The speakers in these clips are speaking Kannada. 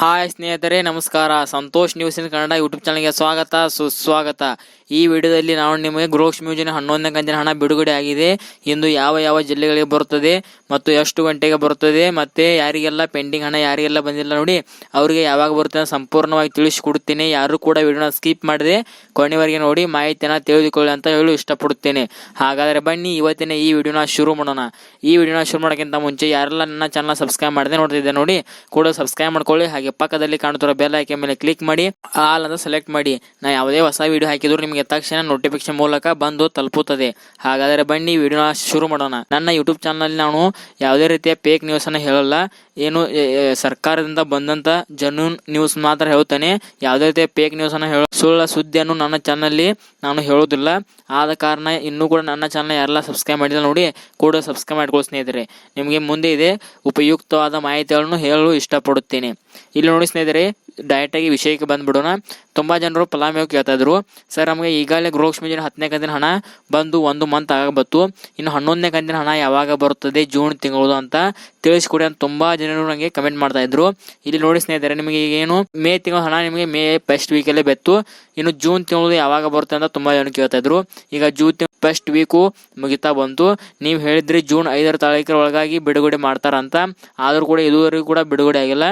ಹಾಯ್ ಸ್ನೇಹಿತರೆ, ನಮಸ್ಕಾರ. Santosh news in Kannada YouTube ಚಾನಲ್ಗೆ ಸ್ವಾಗತ, ಸುಸ್ವಾಗತ. ಈ ವಿಡಿಯೋದಲ್ಲಿ ನಾವು ನಿಮಗೆ ಗೃಹಲಕ್ಷ್ಮಿ ಯೋಜನೆ ಹನ್ನೊಂದನೇ ಕಂತಿನ ಹಣ ಬಿಡುಗಡೆ ಆಗಿದೆ. ಇಂದು ಯಾವ ಯಾವ ಜಿಲ್ಲೆಗಳಿಗೆ ಬರುತ್ತದೆ ಮತ್ತು ಎಷ್ಟು ಗಂಟೆಗೆ ಬರುತ್ತದೆ ಮತ್ತು ಯಾರಿಗೆಲ್ಲ ಪೆಂಡಿಂಗ್ ಹಣ, ಯಾರಿಗೆಲ್ಲ ಬಂದಿಲ್ಲ ನೋಡಿ, ಅವರಿಗೆ ಯಾವಾಗ ಬರುತ್ತೆ ಅಂತ ಸಂಪೂರ್ಣವಾಗಿ ತಿಳಿಸಿಕೊಡುತ್ತೇನೆ. ಯಾರು ಕೂಡ ವಿಡಿಯೋನ ಸ್ಕಿಪ್ ಮಾಡಿದೆ ಕೊನೆವರೆಗೆ ನೋಡಿ, ಮಾಹಿತಿಯನ್ನು ತಿಳಿದುಕೊಳ್ಳಿ ಅಂತ ಹೇಳಿ ಇಷ್ಟಪಡುತ್ತೇನೆ. ಹಾಗಾದರೆ ಬನ್ನಿ, ಇವತ್ತಿನ ಈ ವಿಡಿಯೋನ ಶುರು ಮಾಡೋಣ. ಈ ವಿಡಿಯೋನ ಶುರು ಮಾಡೋಕ್ಕಿಂತ ಮುಂಚೆ ಯಾರೆಲ್ಲ ನನ್ನ ಚಾನಲ್ ಸಬ್ಸ್ಕ್ರೈಬ್ ಮಾಡದೆ ನೋಡ್ತಿದ್ದೆ ನೋಡಿ ಕೂಡ ಸಬ್ಸ್ಕ್ರೈಬ್ ಮಾಡ್ಕೊಳ್ಳಿ. ಹಾಗೆ ಪಕ್ಕದಲ್ಲಿ ಕಾಣುತ್ತಿರುವ ಬೆಲ್ ಆಯ್ಕೆ ಮೇಲೆ ಕ್ಲಿಕ್ ಮಾಡಿ ಆಲ್ ಅಂತ ಸೆಲೆಕ್ಟ್ ಮಾಡಿ. ನಾ ಯಾವುದೇ ಹೊಸ ವಿಡಿಯೋ ಹಾಕಿದ್ರು ನಿಮಗೆ ತಕ್ಷಣ ನೋಟಿಫಿಕೇಶನ್ ಮೂಲಕ ಬಂದು ತಲುಪುತ್ತದೆ. ಹಾಗಾದರೆ ಬನ್ನಿ ವಿಡಿಯೋನ ಶುರು ಮಾಡೋಣ. ನನ್ನ ಯೂಟ್ಯೂಬ್ ಚಾನಲ್ ನಾನು ಯಾವುದೇ ರೀತಿಯ ಫೇಕ್ ನ್ಯೂಸ್ ಅನ್ನು ಹೇಳಲ್ಲ. ಏನು ಸರ್ಕಾರದಿಂದ ಬಂದಂತ ಜನೂನ್ ನ್ಯೂಸ್ ಮಾತ್ರ ಹೇಳ್ತಾನೆ ಯಾವುದೇ ರೀತಿಯ ಫೇಕ್ ನ್ಯೂಸ್ ಅನ್ನು ಹೇಳ ಸುಳ್ಳ ಸುದ್ದಿಯನ್ನು ನನ್ನ ಚಾನಲ್ಲಿ ನಾನು ಹೇಳೋದಿಲ್ಲ ಆದ ಕಾರಣ ಇನ್ನೂ ಕೂಡ ನನ್ನ ಚಾನಲ್ ಯಾರೆಲ್ಲ ಸಬ್ಸ್ಕ್ರೈಬ್ ಮಾಡಿಲ್ಲ ನೋಡಿ ಕೂಡ ಸಬ್ಸ್ಕ್ರೈಬ್ ಮಾಡ್ಕೊಳ್ಳಿ ಸ್ನೇಹಿತರೆ. ನಿಮಗೆ ಮುಂದೆ ಇದೆ ಉಪಯುಕ್ತವಾದ ಮಾಹಿತಿಗಳನ್ನು ಹೇಳಲು ಇಷ್ಟಪಡುತ್ತೇನೆ. ಇಲ್ಲಿ ನೋಡಿ ಸ್ನೇಹಿತರೆ ಡೈರೆಕ್ಟಾಗಿ ವಿಷಯಕ್ಕೆ ಬಂದ್ಬಿಡೋಣ. ತುಂಬ ಜನರು ಫಲಾನುಭವಿ ಕೇಳ್ತಾ ಇದ್ರು. ಸರ್, ನಮಗೆ ಈಗಾಗಲೇ ಗೃಹಲಕ್ಷ್ಮಿ ಯೋಜನೆ ಹತ್ತನೇ ಕಂತಿನ ಹಣ ಬಂದು ಒಂದು ಮಂತ್ ಆಗಬತ್ತು. ಇನ್ನು ಹನ್ನೊಂದನೇ ಕಂತಿನ ಹಣ ಯಾವಾಗ ಬರುತ್ತದೆ, ಜೂನ್ ತಿಂಗಳು ಅಂತ ತಿಳಿಸ್ಕೊಡಿ ಅಂತ ತುಂಬ ಜನರು ನನಗೆ ಕಮೆಂಟ್ ಮಾಡ್ತಾ ಇದ್ರು. ಇಲ್ಲಿ ನೋಡಿ ಸ್ನೇಹಿತರೆ, ನಿಮಗೆ ಏನು, ಮೇ ತಿಂಗಳ ಹಣ ನಿಮಗೆ ಮೇ ಫಸ್ಟ್ ವೀಕಲ್ಲೇ ಬೆತ್ತು. ಇನ್ನು ಜೂನ್ ತಿಂಗಳು ಯಾವಾಗ ಬರುತ್ತೆ ಅಂತ ತುಂಬಾ ಜನ ಕೇಳ್ತಾ ಇದ್ರು. ಈಗ ಜೂನ್ ತಿಂಗಳು ಫಸ್ಟ್ ವೀಕು ಮುಗಿತಾ ಬಂತು. ನೀವು ಹೇಳಿದ್ರಿ ಜೂನ್ ಐದರ ತಾರೀಕರ ಒಳಗಾಗಿ ಬಿಡುಗಡೆ ಮಾಡ್ತಾರಂತ ಆದರೂ ಕೂಡ ಇದುವರೆಗೂ ಕೂಡ ಬಿಡುಗಡೆ ಆಗಿಲ್ಲ.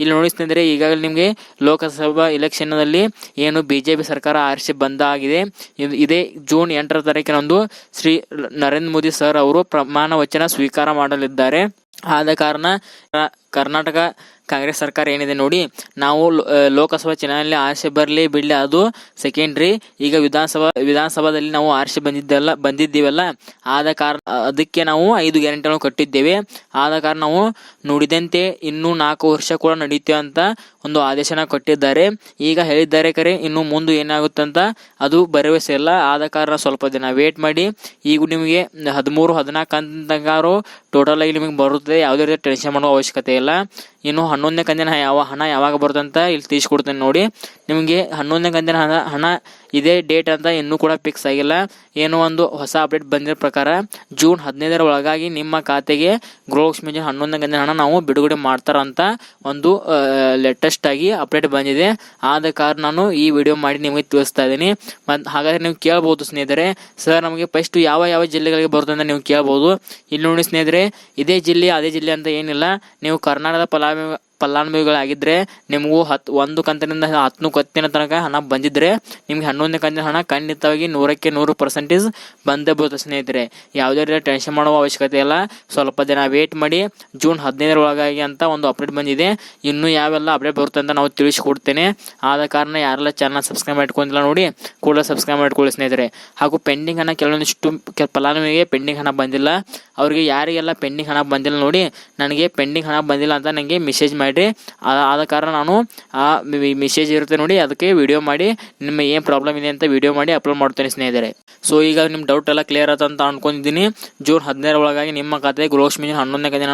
ಇಲ್ಲಿ ನೋಡಿಸ್ತಂದ್ರೆ ಈಗಾಗಲೇ ನಿಮಗೆ ಲೋಕಸಭಾ ಎಲೆಕ್ಷನ್ನಲ್ಲಿ ಏನು ಬಿ ಜೆ ಪಿ ಸರ್ಕಾರ ಆರಿಸಿ ಬಂದಾಗಿದೆ ಇದು- ಇದೇ ಜೂನ್ ಎಂಟರ ತಾರೀಕಿನಂದು ಶ್ರೀ ನರೇಂದ್ರ ಮೋದಿ ಸರ್ ಅವರು ಪ್ರಮಾಣ ವಚನ ಸ್ವೀಕಾರ ಮಾಡಲಿದ್ದಾರೆ. ಆದ ಕಾರಣ ಕರ್ನಾಟಕ ಕಾಂಗ್ರೆಸ್ ಸರ್ಕಾರ ಏನಿದೆ ನೋಡಿ, ನಾವು ಲೋಕಸಭಾ ಚುನಾವಣೆಯಲ್ಲಿ ಆರಿಸಿ ಬರಲಿ ಬಿಡಲಿ ಅದು ಸೆಕೆಂಡ್ರಿ ಈಗ ವಿಧಾನಸಭಾ, ವಿಧಾನಸಭಾದಲ್ಲಿ ನಾವು ಆರಿಸಿ ಬಂದಿದ್ದೆಲ್ಲ, ಬಂದಿದ್ದೀವಲ್ಲ, ಆದ ಕಾರಣ ಅದಕ್ಕೆ ನಾವು ಐದು ಗ್ಯಾರಂಟಿಗಳನ್ನು ಕಟ್ಟಿದ್ದೇವೆ. ಆದ ಕಾರಣ ನಾವು ನುಡಿದಂತೆ ಇನ್ನೂ ನಾಲ್ಕು ವರ್ಷ ಕೂಡ ನಡೆಯುತ್ತೆ ಅಂತ ಒಂದು ಆದೇಶನ ಕೊಟ್ಟಿದ್ದಾರೆ. ಈಗ ಹೇಳಿದ್ದಾರೆ ಕರೆ, ಇನ್ನು ಮುಂದೆ ಏನಾಗುತ್ತೆ ಅಂತ ಅದು ಭರವಸೆ ಇಲ್ಲ. ಆದ ಕಾರಣ ಸ್ವಲ್ಪ ದಿನ ವೇಟ್ ಮಾಡಿ. ಈಗ ನಿಮಗೆ ಹದಿಮೂರು, ಹದಿನಾಲ್ಕು ಅಂತಂಗಾರು ಟೋಟಲ್ ಆಗಿ ನಿಮಗೆ ಬರುತ್ತದೆ. ಯಾವುದೇ ರೀತಿ ಟೆನ್ಷನ್ ಮಾಡುವ ಅವಶ್ಯಕತೆ ಇಲ್ಲ. ಎಲ್ಲ ಇನ್ನು ಹನ್ನೊಂದನೇ ಕಂತಿನ ಯಾವ ಹಣ ಯಾವಾಗ ಬರುತ್ತೆ ಅಂತ ಇಲ್ಲಿ ತಿಳಿಸ್ಕೊಡ್ತೇನೆ ನೋಡಿ. ನಿಮಗೆ ಹನ್ನೊಂದನೇ ಕಂತಿನ ಹಣ ಹಣ ಇದೇ ಡೇಟ್ ಅಂತ ಇನ್ನೂ ಕೂಡ ಫಿಕ್ಸ್ ಆಗಿಲ್ಲ. ಏನೋ ಒಂದು ಹೊಸ ಅಪ್ಡೇಟ್ ಬಂದಿರೋ ಪ್ರಕಾರ ಜೂನ್ ಹದಿನೈದರ ಒಳಗಾಗಿ ನಿಮ್ಮ ಖಾತೆಗೆ ಗೃಹಲಕ್ಷ್ಮಿ ಯೋಜನೆ ಹನ್ನೊಂದನೇ ಕಂತಿನ ಹಣ ನಾವು ಬಿಡುಗಡೆ ಮಾಡ್ತಾರಂತ ಒಂದು ಲೇಟೆಸ್ಟ್ ಆಗಿ ಅಪ್ಡೇಟ್ ಬಂದಿದೆ. ಆದ ಕಾರಣ ನಾನು ಈ ವಿಡಿಯೋ ಮಾಡಿ ನಿಮಗೆ ತಿಳಿಸ್ತಾ ಇದ್ದೀನಿ. ಮತ್ತು ಹಾಗಾದರೆ ನೀವು ಕೇಳ್ಬೋದು ಸ್ನೇಹಿತರೆ ಸರ್ ನಮಗೆ ಫಸ್ಟ್ ಯಾವ ಯಾವ ಜಿಲ್ಲೆಗಳಿಗೆ ಬರುತ್ತೆ ಅಂತ ನೀವು ಕೇಳ್ಬೋದು. ಇಲ್ಲಿ ನೋಡಿ ಸ್ನೇಹಿತರೆ, ಇದೇ ಜಿಲ್ಲೆ, ಅದೇ ಜಿಲ್ಲೆ ಅಂತ ಏನಿಲ್ಲ. ನೀವು ಕರ್ನಾಟಕದ I'm ಫಲಾನುಭವಿಗಳಾಗಿದ್ದರೆ ನಿಮಗೂ ಹತ್ತು ಒಂದು ಕಂತಿನಿಂದ ಹತ್ತು ಕತ್ತಿನ ತನಕ ಹಣ ಬಂದಿದ್ದರೆ ನಿಮ್ಗೆ ಹನ್ನೊಂದನೇ ಕಂತಿನ ಹಣ ಖಂಡಿತವಾಗಿ ನೂರಕ್ಕೆ ನೂರು ಪರ್ಸೆಂಟೇಜ್ ಬಂದೇ ಬರುತ್ತೆ ಸ್ನೇಹಿತರೆ. ಯಾವುದೇ ರೀತಿ ಟೆನ್ಷನ್ ಮಾಡುವ ಅವಶ್ಯಕತೆ ಇಲ್ಲ. ಸ್ವಲ್ಪ ದಿನ ವೇಟ್ ಮಾಡಿ ಜೂನ್ ಹದಿನೈದರ ಒಳಗಾಗಿ ಅಂತ ಒಂದು ಅಪ್ಡೇಟ್ ಬಂದಿದೆ. ಇನ್ನೂ ಯಾವೆಲ್ಲ ಅಪ್ಡೇಟ್ ಬರುತ್ತೆ ಅಂತ ನಾವು ತಿಳಿಸಿಕೊಡ್ತೇನೆ. ಆದ ಕಾರಣ ಯಾರೆಲ್ಲ ಚಾನಲ್ ಸಬ್ಸ್ಕ್ರೈಬ್ ಮಾಡ್ಕೊಂಡಿಲ್ಲ ನೋಡಿ ಕೂಡ ಸಬ್ಸ್ಕ್ರೈಬ್ ಮಾಡ್ಕೊಳ್ಳಿ ಸ್ನೇಹಿತರೆ. ಹಾಗೂ ಪೆಂಡಿಂಗ್ ಹಣ ಕೆಲವೊಂದಿಷ್ಟು ಫಲಾನುಭವಿಗೆ ಪೆಂಡಿಂಗ್ ಹಣ ಬಂದಿಲ್ಲ. ಅವರಿಗೆ ಯಾರಿಗೆಲ್ಲ ಪೆಂಡಿಂಗ್ ಹಣ ಬಂದಿಲ್ಲ ನೋಡಿ, ನನಗೆ ಪೆಂಡಿಂಗ್ ಹಣ ಬಂದಿಲ್ಲ ಅಂತ ನನಗೆ ಮೆಸೇಜ್ ಮಾಡಿರಿ ಆ- ಆದ ಕಾರಣ ನಾನು ಆ ಮೆಸೇಜ್ ಇರುತ್ತೆ ನೋಡಿ, ಅದಕ್ಕೆ ವಿಡಿಯೋ ಮಾಡಿ. ನಿಮ್ಮ ಏನು ಪ್ರಾಬ್ಲಮ್ ಇದೆ ಅಂತ ವಿಡಿಯೋ ಮಾಡಿ ಅಪ್ಲೋಡ್ ಮಾಡ್ತೇನೆ ಸ್ನೇಹಿತರೆ. ಸೊ ಈಗ ನಿಮ್ಮ ಡೌಟ್ ಎಲ್ಲ ಕ್ಲಿಯರ್ ಆಯ್ತು ಅಂತ ಅನ್ಕೊಂಡಿದ್ದೀನಿ. ಜೂನ್ ಹದಿನೈದರ ಒಳಗಾಗಿ ನಿಮ್ಮ ಖಾತೆ ಗೃಹಲಕ್ಷ್ಮಿ ಹನ್ನೊಂದನೇ ದಿನ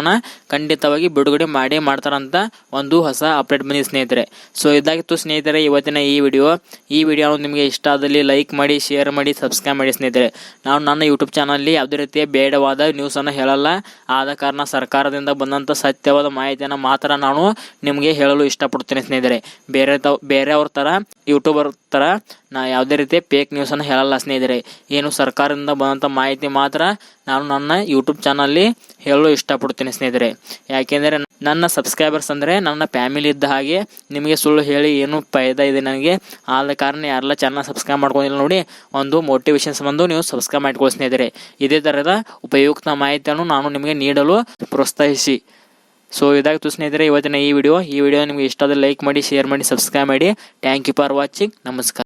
ಖಂಡಿತವಾಗಿ ಬಿಡುಗಡೆ ಮಾಡೇ ಮಾಡ್ತಾರಂತ ಒಂದು ಹೊಸ ಅಪ್ಡೇಟ್ ಬಂದಿದೆ ಸ್ನೇಹಿತರೆ. ಸೊ ಇದಾಗಿತ್ತು ಸ್ನೇಹಿತರೆ ಇವತ್ತಿನ ಈ ವಿಡಿಯೋ ಈ ವಿಡಿಯೋ ನಿಮಗೆ ಇಷ್ಟ ಆದಲ್ಲಿ ಲೈಕ್ ಮಾಡಿ ಶೇರ್ ಮಾಡಿ ಸಬ್ಸ್ಕ್ರೈಬ್ ಮಾಡಿ ಸ್ನೇಹಿತರೆ. ನಾನು ನನ್ನ ಯೂಟ್ಯೂಬ್ ಚಾನಲ್ಲಿ ಯಾವುದೇ ರೀತಿಯ ಬೇಡವಾದ ನ್ಯೂಸನ್ನು ಹೇಳಲ್ಲ. ಆದ ಕಾರಣ ಸರ್ಕಾರದಿಂದ ಬಂದಂಥ ಸತ್ಯವಾದ ಮಾಹಿತಿಯನ್ನು ಮಾತ್ರ ನಾನು ನಿಮಗೆ ಹೇಳಲು ಇಷ್ಟಪಡ್ತೇನೆ ಸ್ನೇಹಿತರೆ. ಬೇರೆ ತಾವ್ ಬೇರೆಯವ್ರ ಥರ ಯೂಟ್ಯೂಬರ್ ಥರ ನಾ ಯಾವುದೇ ರೀತಿ ಫೇಕ್ ನ್ಯೂಸನ್ನು ಹೇಳಲ್ಲ ಸ್ನೇಹಿತರೆ. ಏನು ಸರ್ಕಾರದಿಂದ ಬಂದಂಥ ಮಾಹಿತಿ ಮಾತ್ರ ನಾನು ನನ್ನ ಯೂಟ್ಯೂಬ್ ಚಾನಲ್ಲಿ ಹೇಳಲು ಇಷ್ಟಪಡ್ತೀನಿ ಸ್ನೇಹಿತರೆ. ಯಾಕೆಂದರೆ ನನ್ನ ಸಬ್ಸ್ಕ್ರೈಬರ್ಸ್ ಅಂದರೆ ನನ್ನ ಫ್ಯಾಮಿಲಿ ಇದ್ದ ಹಾಗೆ ನಿಮಗೆ ಸುಳ್ಳು ಹೇಳಿ ಏನು ಫಾಯ್ದಾ ಇದೆ ನನಗೆ. ಆದ ಕಾರಣ ಯಾರೆಲ್ಲ ಚಾನಲ್ ಸಬ್ಸ್ಕ್ರೈಬ್ ಮಾಡ್ಕೊಂಡಿಲ್ಲ ನೋಡಿ, ಒಂದು ಮೋಟಿವೇಶನ್ಸ್ ಬಂದು ನೀವು ಸಬ್ಸ್ಕ್ರೈಬ್ ಮಾಡ್ಕೊಳ್ಳಿ ಸ್ನೇಹಿತರೆ. ಇದೇ ಥರದ ಉಪಯುಕ್ತ ಮಾಹಿತಿಯನ್ನು ನಾನು ನಿಮಗೆ ನೀಡಲು ಪ್ರೋತ್ಸಾಹಿಸಿ. ಸೊ ಇದಾಗಿತ್ತು ಸ್ನೇಹಿತರೆ, ಇವತ್ತಿನ ಈ ವಿಡಿಯೋ ಈ ವಿಡಿಯೋ ನಿಮಗೆ ಇಷ್ಟ ಆದರೆ ಲೈಕ್ ಮಾಡಿ ಶೇರ್ ಮಾಡಿ ಸಬ್ಸ್ಕ್ರೈಬ್ ಮಾಡಿ. ಥ್ಯಾಂಕ್ ಯು ಫಾರ್ ವಾಚಿಂಗ್ ನಮಸ್ಕಾರ.